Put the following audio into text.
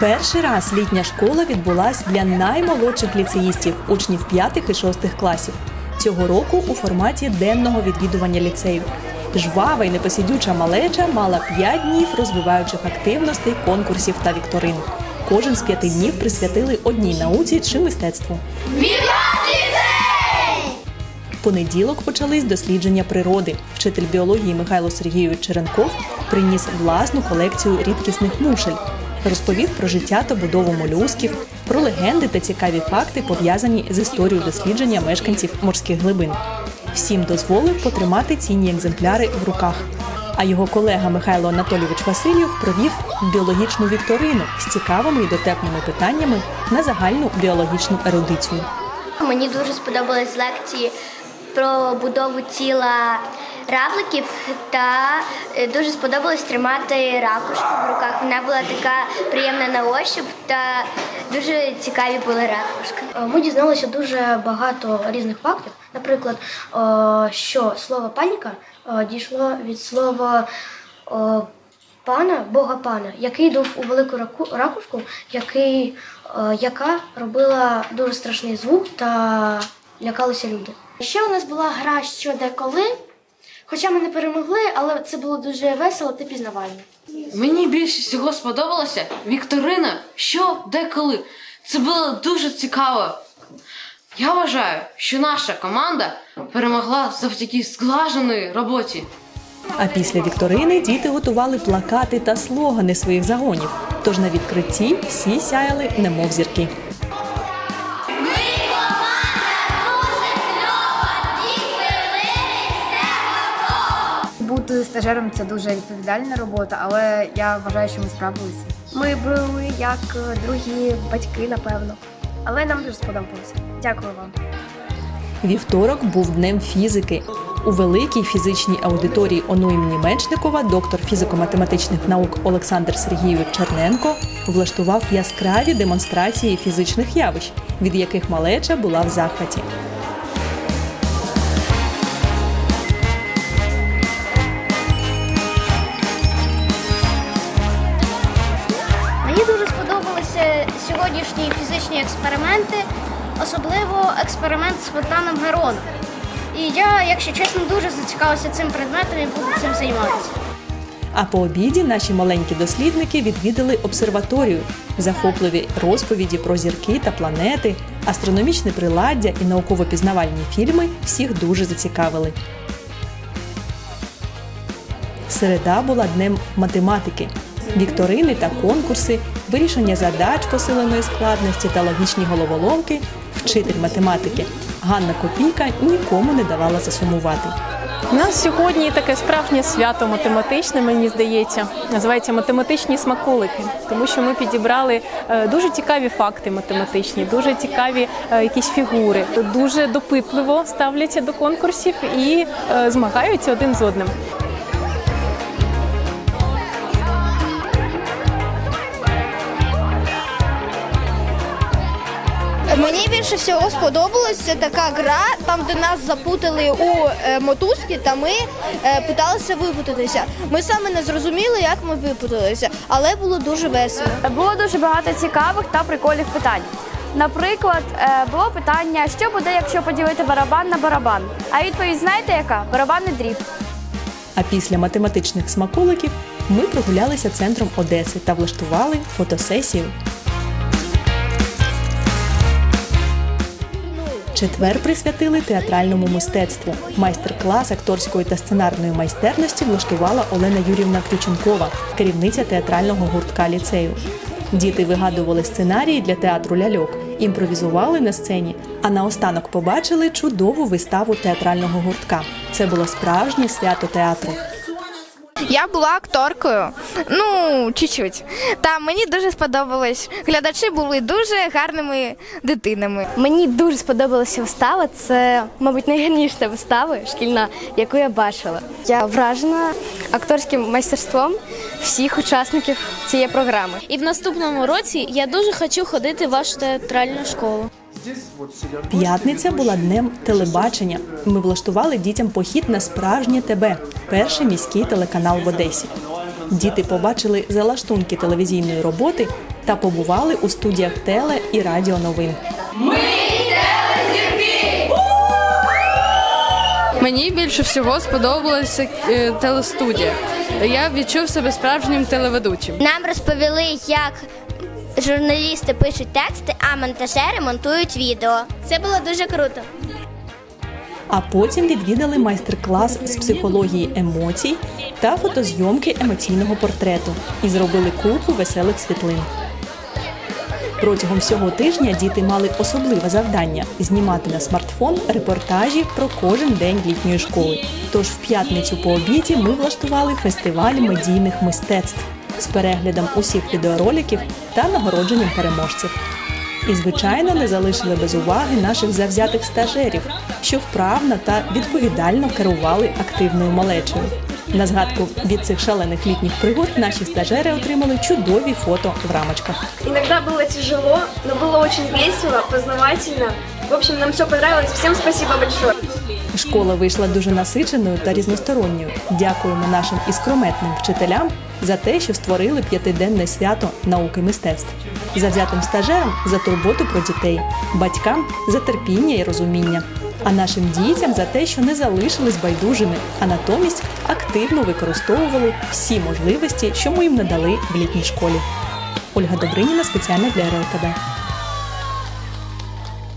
Перший раз літня школа відбулась для наймолодших ліцеїстів, учнів 5 і 6 класів. Цього року у форматі денного відвідування ліцею. Жвава й непосидюча малеча мала 5 днів розвиваючих активностей, конкурсів та вікторин. Кожен з п'яти днів присвятили одній науці чи мистецтву. Понеділок почались дослідження природи. Вчитель біології Михайло Сергійович Черенков приніс власну колекцію рідкісних мушель. Розповів про життя та будову молюсків, про легенди та цікаві факти, пов'язані з історією дослідження мешканців морських глибин. Всім дозволив потримати цінні екземпляри в руках. А його колега Михайло Анатолійович Васильєв провів біологічну вікторину з цікавими і дотепними питаннями на загальну біологічну ерудицію. Мені дуже сподобались лекції про будову тіла равликів та е, дуже сподобалось тримати ракушку в руках. Вона була така приємна на ощуп та дуже цікаві були ракушки. Е, Ми дізналися дуже багато різних фактів. Наприклад, е, що слово паніка дійшло від слова пана, бога пана, який йдув у велику раку- ракушку, який, яка робила дуже страшний звук та лякалися люди. Ще у нас була гра що де коли. Хоча ми не перемогли, але це було дуже весело та пізнавально. Мені більше всього сподобалося Вікторина, що, де, коли. Це було дуже цікаво. Я вважаю, що наша команда перемогла завдяки зглаженої роботі. А після вікторини діти готували плакати та слогани своїх загонів. Тож на відкритті всі сяяли, немов зірки. Бути стажером це дуже відповідальна робота, але я вважаю, що ми справилися. Ми були як е, другі батьки, напевно. Але нам дуже сподобалося. Дякую вам. Вівторок був днем фізики. У великій фізичній аудиторії ОНУ імені Мечникова доктор фізико-математичних наук Олександр Сергійович Черненко влаштував яскраві демонстрації фізичних явищ, від яких малеча була в захваті. Сьогоднішні фізичні експерименти, особливо експеримент з фонтаном Герона. І я, якщо чесно, дуже зацікавилася цим предметом і буду цим займатися. А по обіді наші маленькі дослідники відвідали обсерваторію, захопливі розповіді про зірки та планети, астрономічне приладдя і науково-пізнавальні фільми всіх дуже зацікавили. Середа була днем математики. Вікторини та конкурси, вирішення задач посиленої складності та логічні головоломки, вчитель математики Ганна Копійка нікому не давала засумувати. У нас сьогодні таке справжнє свято математичне, мені здається, називається математичні смаколики, тому що ми підібрали е, дуже цікаві факти математичні, дуже цікаві е, якісь фігури, дуже допитливо ставляться до конкурсів і е, змагаються один з одним. Мені більше всього сподобалось це така гра, там де нас запутали у е, мотузки, та ми е, питалися випутатися. Ми саме не зрозуміли, як ми випуталися, але було дуже весело. Було дуже багато цікавих та прикольних питань. Наприклад, е, було питання, що буде, якщо поділити барабан на барабан. А відповідь знаєте яка? Барабанний дріб. А після математичних смаколиків ми прогулялися центром Одеси та влаштували фотосесію. Четвер присвятили театральному мистецтву. Майстер-клас акторської та сценарної майстерності влаштувала Олена Юрівна Крюченкова, керівниця театрального гуртка ліцею. Діти вигадували сценарії для театру ляльок, імпровізували на сцені, а наостанок побачили чудову виставу театрального гуртка. Це було справжнє свято театру. Я була акторкою, ну чуть-чуть. Та мені дуже сподобалось. Глядачі були дуже гарними дитинами. Мені дуже сподобалася вистава. Це, мабуть, найгарніша вистава шкільна, яку я бачила. Я вражена акторським майстерством всіх учасників цієї програми. І в наступному році я дуже хочу ходити в вашу театральну школу. П'ятниця була днем телебачення. Ми влаштували дітям похід на справжнє ТБ перший міський телеканал в Одесі. Діти побачили залаштунки телевізійної роботи та побували у студіях теле і радіо новин. Мені більше всього сподобалася е, телестудія. Я відчув себе справжнім телеведучим. Нам розповіли, як журналісти пишуть тексти, а монтажери монтують відео. Це було дуже круто. А потім відвідали майстер-клас з психології емоцій та фотозйомки емоційного портрету і зробили купу веселих світлин. Протягом всього тижня діти мали особливе завдання знімати на смартфон репортажі про кожен день літньої школи. Тож в п'ятницю по обіді ми влаштували фестиваль медійних мистецтв з переглядом усіх відеороликів та нагородженням переможців. І, звичайно, не залишили без уваги наших завзятих стажерів, що вправно та відповідально керували активною малечею. На згадку від цих шалених літніх пригод наші стажери отримали чудові фото в рамочках. Иногда было тяжело, но было очень весело, познавательно. В общем, нам все понравилось. Всем спасибо большое. Школа вийшла дуже насиченою та різносторонньою. Дякуємо нашим іскрометним вчителям за те, що створили п'ятиденне свято науки мистецтв. Завзятим стажерам за турботу про дітей, батькам за терпіння і розуміння, а нашим дітям за те, що не залишились байдужими, а натомість активно використовували всі можливості, що ми їм надали в літній школі. Ольга Добриніна спеціально для РЛТБ.